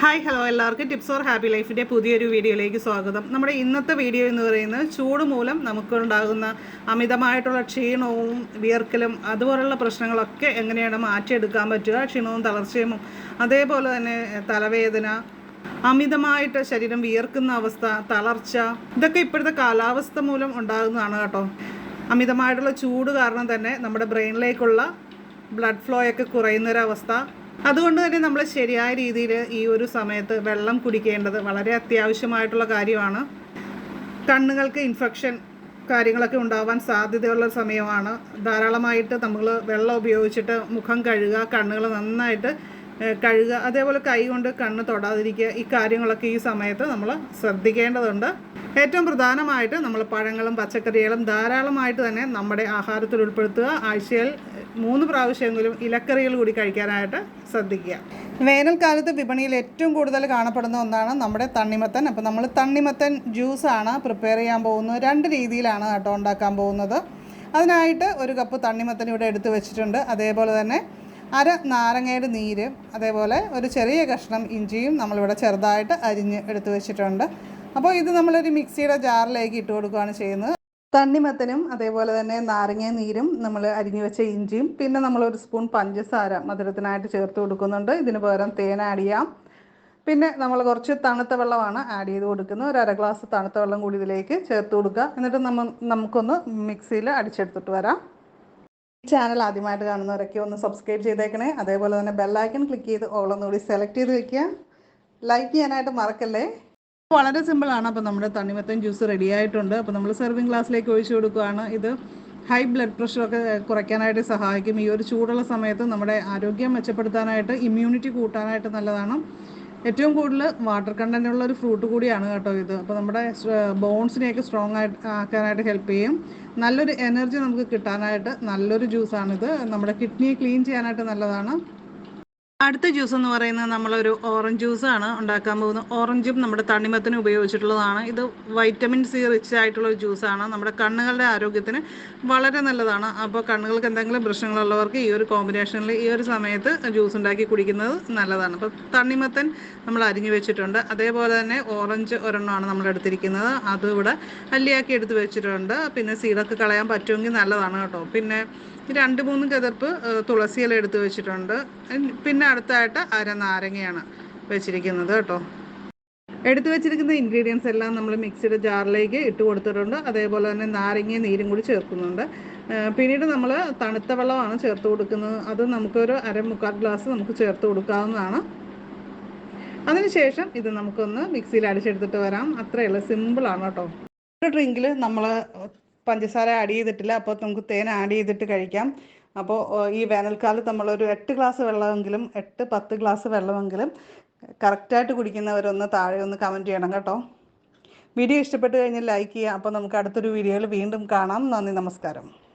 Hi hello എല്ലാവർക്കും. Tips or happy ലൈഫിന്റെ പുതിയൊരു വീഡിയോയിലേക്ക് സ്വാഗതം. നമ്മുടെ ഇന്നത്തെ വീഡിയോ എന്ന് പറയുന്നത് ചൂട് മൂലം നമുക്കുണ്ടാകുന്ന അമിതമായിട്ടുള്ള ക്ഷീണവും വിയർക്കലും അതുപോലുള്ള പ്രശ്നങ്ങളൊക്കെ എങ്ങനെയാണ് മാറ്റിയെടുക്കാൻ പറ്റുക? ക്ഷീണവും തളർച്ചയും അതേപോലെ തന്നെ തലവേദന അമിതമായിട്ട് ശരീരം വിയർക്കുന്ന അവസ്ഥ തളർച്ച ഇതൊക്കെ ഇപ്പോഴത്തെ കാലാവസ്ഥ മൂലം ഉണ്ടാകുന്നതാണ് കേട്ടോ. അമിതമായിട്ടുള്ള ചൂട് കാരണം തന്നെ നമ്മുടെ ബ്രെയിനിലേക്കുള്ള ബ്ലഡ് ഫ്ലോയൊക്കെ കുറയുന്നൊരവസ്ഥ. അതുകൊണ്ട് തന്നെ നമ്മൾ ശരിയായ രീതിയിൽ ഈ ഒരു സമയത്ത് വെള്ളം കുടിക്കേണ്ടത് വളരെ അത്യാവശ്യമായിട്ടുള്ള കാര്യമാണ്. കണ്ണുകൾക്ക് ഇൻഫെക്ഷൻ കാര്യങ്ങളൊക്കെ ഉണ്ടാവാൻ സാധ്യതയുള്ള സമയമാണ്. ധാരാളമായിട്ട് നമ്മൾ വെള്ളം ഉപയോഗിച്ചിട്ട് മുഖം കഴുകുക കണ്ണുകൾ നന്നായിട്ട് കഴുകുക അതേപോലെ കൈ കൊണ്ട് കണ്ണ് തൊടാതിരിക്കുക ഈ കാര്യങ്ങളൊക്കെ ഈ സമയത്ത് നമ്മൾ ശ്രദ്ധിക്കേണ്ടതുണ്ട്. ഏറ്റവും പ്രധാനമായിട്ട് നമ്മൾ പഴങ്ങളും പച്ചക്കറികളും ധാരാളമായിട്ട് തന്നെ നമ്മുടെ ആഹാരത്തിൽ ഉൾപ്പെടുത്തുക ആഴ്ചയിൽ മൂന്ന് പ്രാവശ്യമെങ്കിലും ഇലക്കറികൾ കൂടി കഴിക്കാനായിട്ട് ശ്രദ്ധിക്കുക. വേനൽക്കാലത്ത് വിപണിയിൽ ഏറ്റവും കൂടുതൽ കാണപ്പെടുന്ന ഒന്നാണ് നമ്മുടെ തണ്ണിമത്തൻ. അപ്പോൾ നമ്മൾ തണ്ണിമത്തൻ ജ്യൂസാണ് പ്രിപ്പയർ ചെയ്യാൻ പോകുന്നത്. രണ്ട് രീതിയിലാണ് കേട്ടോ ഉണ്ടാക്കാൻ പോകുന്നത്. അതിനായിട്ട് ഒരു കപ്പ് തണ്ണിമത്തൻ ഇവിടെ എടുത്തു വെച്ചിട്ടുണ്ട്. അതേപോലെ തന്നെ അര നാരങ്ങയുടെ നീര് അതേപോലെ ഒരു ചെറിയ കഷ്ണം ഇഞ്ചിയും നമ്മളിവിടെ ചെറുതായിട്ട് അരിഞ്ഞ് എടുത്തു വെച്ചിട്ടുണ്ട്. അപ്പോൾ ഇത് നമ്മളൊരു മിക്സിയുടെ ജാറിലേക്ക് ഇട്ട് കൊടുക്കുകയാണ് ചെയ്യുന്നത്. തണ്ണിമത്തനും അതേപോലെ തന്നെ നാരങ്ങ നീരും നമ്മൾ അരിഞ്ഞു വെച്ച ഇഞ്ചിയും പിന്നെ നമ്മൾ ഒരു സ്പൂൺ പഞ്ചസാര മധുരത്തിനായിട്ട് ചേർത്ത് കൊടുക്കുന്നുണ്ട്. ഇതിന് പകരം തേൻ ആഡ് ചെയ്യാം. പിന്നെ നമ്മൾ കുറച്ച് തണുത്ത വെള്ളമാണ് ആഡ് ചെയ്ത് കൊടുക്കുന്നത്. ഒരു അര ഗ്ലാസ് തണുത്ത വെള്ളം കൂടി ഇതിലേക്ക് ചേർത്ത് കൊടുക്കുക. എന്നിട്ട് നമ്മൾ നമുക്കൊന്ന് മിക്സിയിൽ അടിച്ചെടുത്തിട്ട് വരാം. ഈ ചാനൽ ആദ്യമായിട്ട് കാണുന്നവരൊക്കെ ഒന്ന് സബ്സ്ക്രൈബ് ചെയ്തേക്കണേ. അതേപോലെ തന്നെ ബെല്ലൈക്കൺ ക്ലിക്ക് ചെയ്ത് ഓളൊന്നുകൂടി സെലക്ട് ചെയ്ത് വെക്കുക. ലൈക്ക് ചെയ്യാനായിട്ട് മറക്കല്ലേ? വളരെ സിമ്പിൾ ആണ്. അപ്പോൾ നമ്മുടെ തണ്ണിമത്തൻ ജ്യൂസ് റെഡി ആയിട്ടുണ്ട്. അപ്പോൾ നമ്മൾ സെർവിങ് ഗ്ലാസ്സിലേക്ക് ഒഴിച്ചു കൊടുക്കുകയാണ്. ഇത് ഹൈ ബ്ലഡ് പ്രഷറൊക്കെ കുറയ്ക്കാനായിട്ട് സഹായിക്കും. ഈ ഒരു ചൂടുള്ള സമയത്ത് നമ്മുടെ ആരോഗ്യം മെച്ചപ്പെടുത്താനായിട്ട് ഇമ്മ്യൂണിറ്റി കൂട്ടാനായിട്ട് നല്ലതാണ്. ഏറ്റവും കൂടുതൽ വാട്ടർ കണ്ടന്റ് ഉള്ള ഒരു ഫ്രൂട്ട് കൂടിയാണ് കേട്ടോ ഇത്. അപ്പോൾ നമ്മുടെ ബോൺസിനെയൊക്കെ സ്ട്രോങ് ആയിട്ട് ആക്കാനായിട്ട് ഹെൽപ്പ് ചെയ്യും. നല്ലൊരു എനർജി നമുക്ക് കിട്ടാനായിട്ട് നല്ലൊരു ജ്യൂസാണിത് നമ്മുടെ കിഡ്നിയെ ക്ലീൻ ചെയ്യാനായിട്ട് നല്ലതാണ്. അടുത്ത ജ്യൂസ് എന്ന് പറയുന്നത് നമ്മളൊരു ഓറഞ്ച് ജ്യൂസാണ് ഉണ്ടാക്കാൻ പോകുന്നത്. ഓറഞ്ചും നമ്മുടെ തണിമത്തിന് ഉപയോഗിച്ചിട്ടുള്ളതാണ്. ഇത് വൈറ്റമിൻ സി റിച്ച് ആയിട്ടുള്ള ഒരു ജ്യൂസാണ്. നമ്മുടെ കണ്ണുകളുടെ ആരോഗ്യത്തിന് വളരെ നല്ലതാണ്. അപ്പോൾ കണ്ണുകൾക്ക് എന്തെങ്കിലും പ്രശ്നങ്ങളുള്ളവർക്ക് ഈ ഒരു കോമ്പിനേഷനിൽ ഈ ഒരു സമയത്ത് ജ്യൂസ് ഉണ്ടാക്കി കുടിക്കുന്നത് നല്ലതാണ്. അപ്പോൾ തണ്ണിമത്തൻ നമ്മൾ അരിഞ്ഞു വെച്ചിട്ടുണ്ട്. അതേപോലെ തന്നെ ഓറഞ്ച് ഒരെണ്ണമാണ് നമ്മൾ എടുത്തിരിക്കുന്നത്. അത് ഇവിടെ അല്ലിയാക്കി എടുത്ത് വെച്ചിട്ടുണ്ട്. പിന്നെ സീഡൊക്കെ കളയാൻ പറ്റുമെങ്കിൽ നല്ലതാണ് കേട്ടോ. പിന്നെ രണ്ട് മൂന്ന് കതിർപ്പ് തുളസി തുളസിയില എടുത്ത് വെച്ചിട്ടുണ്ട്. പിന്നെ അടുത്തായിട്ട് അര നാരങ്ങയാണ് വെച്ചിരിക്കുന്നത് കേട്ടോ. എടുത്തു വെച്ചിരിക്കുന്ന ഇൻഗ്രീഡിയൻസ് എല്ലാം നമ്മൾ മിക്സിയുടെ ജാറിലേക്ക് ഇട്ട് കൊടുത്തിട്ടുണ്ട്. അതേപോലെ തന്നെ നാരങ്ങ നീരും കൂടി ചേർക്കുന്നുണ്ട്. പിന്നീട് നമ്മൾ തണുത്ത വെള്ളമാണ് ചേർത്ത് കൊടുക്കുന്നത്. അത് നമുക്കൊരു അര മുക്കാൽ ഗ്ലാസ് നമുക്ക് ചേർത്ത് കൊടുക്കാവുന്നതാണ്. അതിനുശേഷം ഇത് നമുക്കൊന്ന് മിക്സിയിൽ അടിച്ചെടുത്തിട്ട് വരാം. അത്രയുള്ള സിമ്പിളാണ് കേട്ടോ. ഒരു ഡ്രിങ്കിൽ നമ്മൾ പഞ്ചസാര ആഡ് ചെയ്തിട്ടില്ല. അപ്പോൾ നമുക്ക് തേൻ ആഡ് ചെയ്തിട്ട് കഴിക്കാം. അപ്പോൾ ഈ വേനൽക്കാലത്ത് നമ്മളൊരു എട്ട് ഗ്ലാസ് വെള്ളമെങ്കിലും എട്ട് പത്ത് ഗ്ലാസ് വെള്ളമെങ്കിലും കറക്റ്റായിട്ട് കുടിക്കുന്നവരൊന്ന് താഴെ ഒന്ന് കമന്റ് ചെയ്യണം കേട്ടോ. വീഡിയോ ഇഷ്ടപ്പെട്ട് കഴിഞ്ഞാൽ ലൈക്ക് ചെയ്യുക. അപ്പോൾ നമുക്ക് അടുത്തൊരു വീഡിയോയിൽ വീണ്ടും കാണാം. നന്ദി നമസ്കാരം.